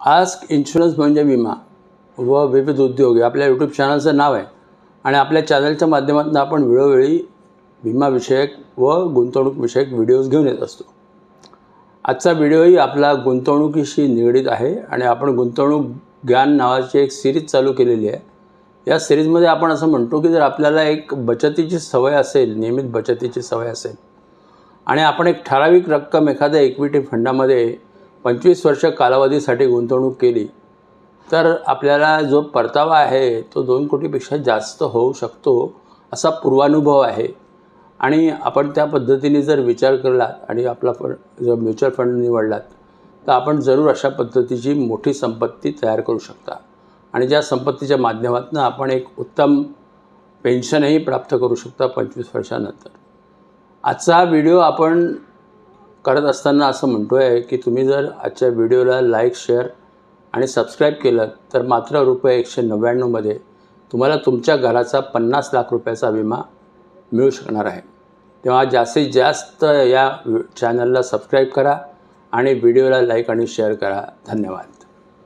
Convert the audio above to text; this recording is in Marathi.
आस्क इन्शुरन्स म्हणजे विमा व विविध उद्योग. हे आपल्या यूट्यूब चॅनलचं नाव आहे. आणि आपल्या चॅनलच्या माध्यमातून आपण वेळोवेळी विमाविषयक व गुंतवणूकविषयक व्हिडिओज घेऊन येत असतो. आजचा व्हिडिओही आपला गुंतवणुकीशी निगडीत आहे आणि आपण गुंतवणूक ज्ञान नावाची एक सिरीज चालू केलेली आहे. या सिरीजमध्ये आपण असं म्हणतो की जर आपल्याला एक बचतीची सवय असेल नियमित बचतीची सवय असेल आणि आपण एक ठराविक रक्कम एखाद्या इक्विटी फंडामध्ये पंचवीस वर्ष कालावधीसाठी गुंतवणूक केली तर आपल्याला जो परतावा आहे तो दोन कोटीपेक्षा जास्त होऊ शकतो असा पूर्वानुभव आहे. आणि आपण त्या पद्धतीने जर विचार केला आणि आपला फंड जर म्युच्युअल फंड निवडलात तर आपण जरूर अशा पद्धतीची मोठी संपत्ती तयार करू शकता. आणि ज्या संपत्तीच्या माध्यमातून आपण एक उत्तम पेन्शनही प्राप्त करू शकता पंचवीस वर्षानंतर. आजचा व्हिडिओ आपण करत असताना असं म्हणतो आहे की तुम्ही जर आजच्या व्हिडिओला लाईक शेअर आणि सबस्क्राईब केलं तर मात्र रुपये एकशे नव्याण्णवमध्ये तुम्हाला तुमच्या घराचा पन्नास लाख रुपयाचा विमा मिळू शकणार आहे. तेव्हा जास्तीत जास्त या चॅनलला सबस्क्राईब करा आणि व्हिडिओला लाईक आणि शेअर करा. धन्यवाद.